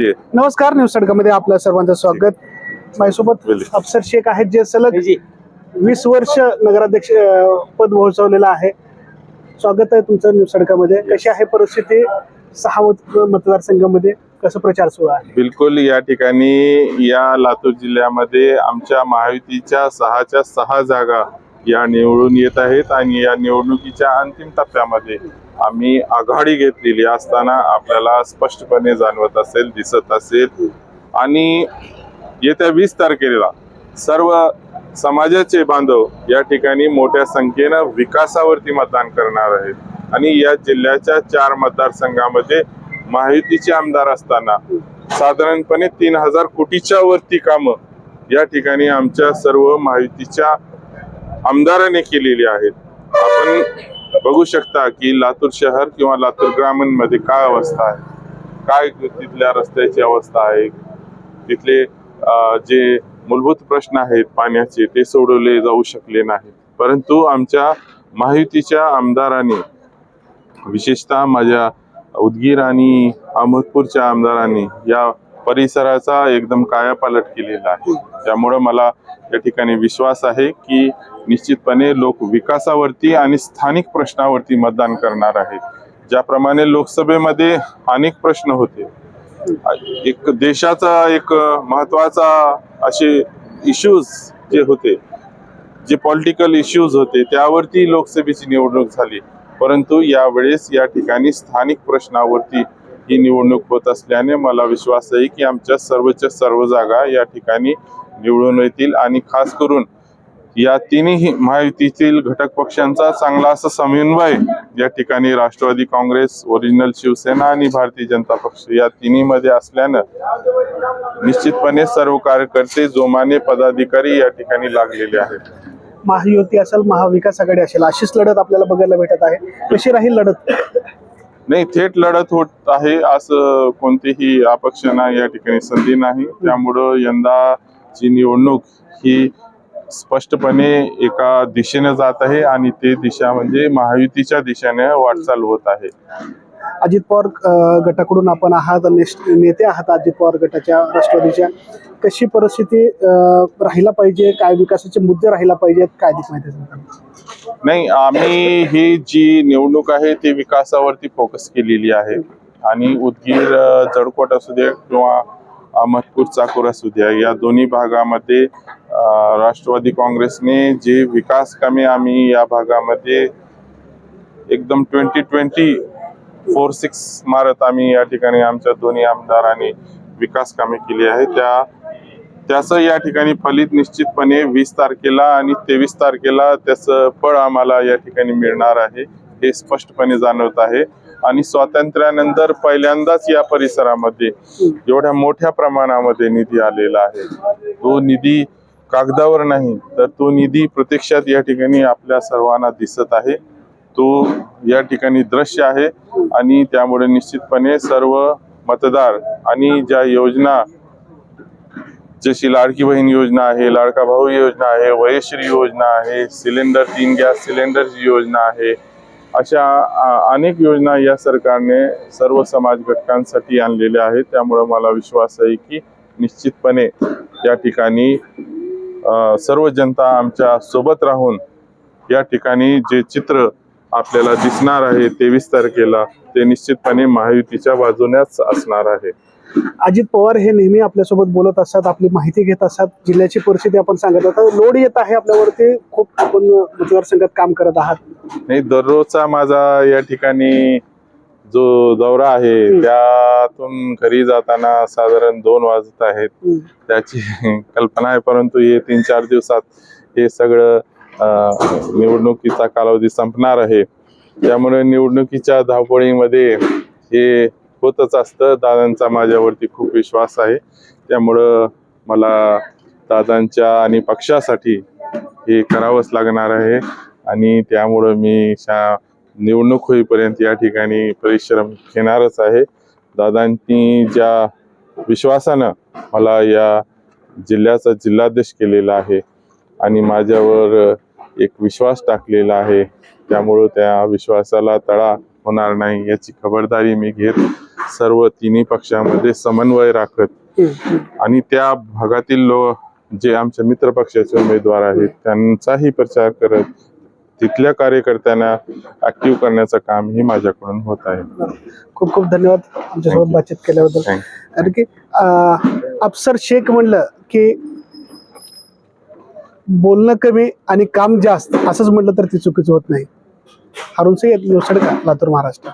घेतली नमस्कार न्यूजमध्ये आपलं सर्वांचं स्वागत. माझ्यासोबत. अफसर शेख आहेत जे सलग वीस वर्ष नगराध्यक्ष पद पोहोचवलेलं आहे. स्वागत आहे तुमचं न्यूजमध्ये कशी आहे परिस्थिती सहा मत मतदारसंघामध्ये? कसं प्रचार सुरू आहे? बिलकुल या ठिकाणी या लातूर जिल्ह्यामध्ये आमच्या महायुतीच्या सहाच्या सहा जागा या निवडून येत आहेत आणि या निवडणुकीच्या अंतिम टप्प्यामध्ये आम्ही आघाडी घेतलेली असताना आपल्याला स्पष्टपणे जाणवत असेल दिसत असेल. आणि येत्या वीस तारखेला सर्व समाजाचे बांधव या ठिकाणी मोठ्या संख्येनं विकासावरती मतदान करणार आहेत. आणि या जिल्ह्याच्या चार मतदारसंघामध्ये महायुतीचे आमदार असताना साधारणपणे तीन हजार कोटीच्या वरती कामं या ठिकाणी आमच्या सर्व महायुतीच्या आमदाराने केलेली आहेत. आपण बघू शकता की लातूर शहर किंवा लातूर ग्रामीणमध्ये काय अवस्था आहे? काय तिथल्या रस्त्याची अवस्था आहे? तिथले जे मूलभूत प्रश्न आहेत पाण्याचे ते सोडवले जाऊ शकले नाहीत. परंतु आमच्या महायुतीच्या आमदारांनी विशेषतः माझ्या उदगीर आणि अहमदपूरच्या आमदारांनी या परिसराचा एकदम कायापालट केलेला आहे. त्यामुळं मला या ठिकाणी विश्वास आहे की निश्चितपणे लोक विकासावरती आणि स्थानिक प्रश्नावरती मतदान करणार आहेत. ज्याप्रमाणे लोकसभेमध्ये अनेक प्रश्न होते. एक देशाचा एक महत्त्वाचा असे इश्यूज जे होते जे पॉलिटिकल इश्यूज होते त्यावरती लोकसभेची निवडणूक झाली. परंतु यावेळेस या ठिकाणी स्थानिक प्रश्नावरती ही निवडणूक होत असल्याने मला विश्वास आहे की आमच्या सर्वच्या सर्व जागा या ठिकाणी निवडून येतील आणि खास करून या तिन्ही महायुतीतील घटक पक्षांचा चांगला असा समन्वय या ठिकाणी राष्ट्रवादी काँग्रेस ओरिजिनल शिवसेना आणि भारतीय जनता पक्ष या तिन्ही मध्ये असल्यानं निश्चितपणे सर्व कार्यकर्ते जोमाने पदाधिकारी या ठिकाणी लागलेले आहेत. महायुती असेल महाविकास आघाडी असेल अशीच लढत आपल्याला बघायला भेटत आहे. कशी राहील लढत? नाही थेट लढत होत आहे असं कोणतीही अपक्षांना या ठिकाणी संधी नाही. त्यामुळं यंदाची निवडणूक ही स्पष्टपणे एका दिशेने जात आहे आणि ते दिशा म्हणजे महायुतीच्या दिशेने वाटचाल होत आहे. अजित पवार गटाकडून आपण आहात नेते आहात अजित पवार गटाच्या राष्ट्रवादीच्या. कशी परिस्थिती राहिला पाहिजे? काय विकासाचे मुद्दे राहिला पाहिजेत? काय अधिक माहिती नाही आम्ही ही जी निवडणूक आहे ती विकासावरती फोकस केलेली आहे. आणि उदगीर जडकोट असू दे किंवा अहमदपूर चाकूर असू द्या या दोन्ही भागामध्ये राष्ट्रवादी काँग्रेसने जे विकास कामे आम्ही या भागामध्ये एकदम ट्वेंटी ट्वेंटी फोर सिक्स मारत आम्ही या ठिकाणी आमच्या दोन्ही आमदारांनी विकास कामे केली आहे त्या त्याचं या ठिकाणी फलित निश्चितपणे वीस तारखेला आणि तेवीस तारखेला त्याचं फळ आम्हाला या ठिकाणी मिळणार आहे हे स्पष्टपणे जाणवत आहे. आणि स्वातंत्र्यानंतर पहिल्यांदाच या परिसरामध्ये एवढ्या मोठ्या प्रमाणामध्ये निधी आलेला आहे. तो निधी कागदावर नाही तर तो निधी प्रत्यक्षात या ठिकाणी आपल्या सर्वांना दिसत आहे. तो या ठिकाणी दृश्य आहे आणि त्यामुळे निश्चितपणे सर्व मतदार आणि ज्या योजना जशी लाडकी बहीण योजना आहे लाडका भाऊ योजना आहे वयश्री योजना आहे सिलेंडर तीन गॅस सिलेंडरची योजना आहे अशा अनेक योजना या सरकारने सर्व समाज घटकांसाठी आणलेल्या आहेत. त्यामुळं मला विश्वास आहे की निश्चितपणे या ठिकाणी सर्व जनता आमच्यासोबत राहून या ठिकाणी जे चित्र आपल्याला दिसणार आहे तेवीस तारखेला ते निश्चितपणे महायुतीच्या बाजूनेच असणार आहे. अजित पवार हे नेहमी आपल्यासोबत बोलत असतात आपली माहिती घेत असतात. जिल्ह्याची परिस्थिती आपण सांगत आहात. लोड येत आहे आपल्यावरती. खूप आपण मतदारसंघात काम करत आहात. नाही दररोजचा माझा या ठिकाणी जो दौरा आहे त्यातून घरी जाताना साधारण दोन वाजत आहेत. त्याची कल्पना आहे परंतु हे तीन चार दिवसात हे सगळं निवडणुकीचा कालावधी संपणार आहे. त्यामुळे निवडणुकीच्या धावपळीमध्ये हे होतच असतं. दादांचा माझ्यावरती खूप विश्वास आहे. त्यामुळं मला दादांच्या आणि पक्षासाठी हे करावंच लागणार आहे. आणि त्यामुळं मी शा निवडणूक होईपर्यंत या ठिकाणी परिश्रम घेणारच आहे. दादांनी ज्या विश्वासानं मला या जिल्ह्याचा जिल्हाध्यक्ष केलेला आहे आणि माझ्यावर एक विश्वास टाकलेला आहे त्यामुळं त्या विश्वासाला तळा होणार नाही याची खबरदारी मी घेत सर्व तिन्ही पक्षामध्ये समन्वय राखत. आणि त्या भागातील लो जे आमच्या मित्र पक्षाचे उमेदवार आहेत त्यांचाही प्रचार करत तिथल्या कार्यकर्त्यांना ऍक्टिव्ह करण्याचं काम ही माझ्याकडून होत आहे. खूप खूप धन्यवाद आमच्यासोबत. बातचीत केल्याबद्दल. कारण की अफसर शेख म्हणलं की बोलणं कमी आणि काम जास्त असंच म्हटलं तर ती चुकीचं होत नाही. अरुण सिंग लातूर महाराष्ट्र.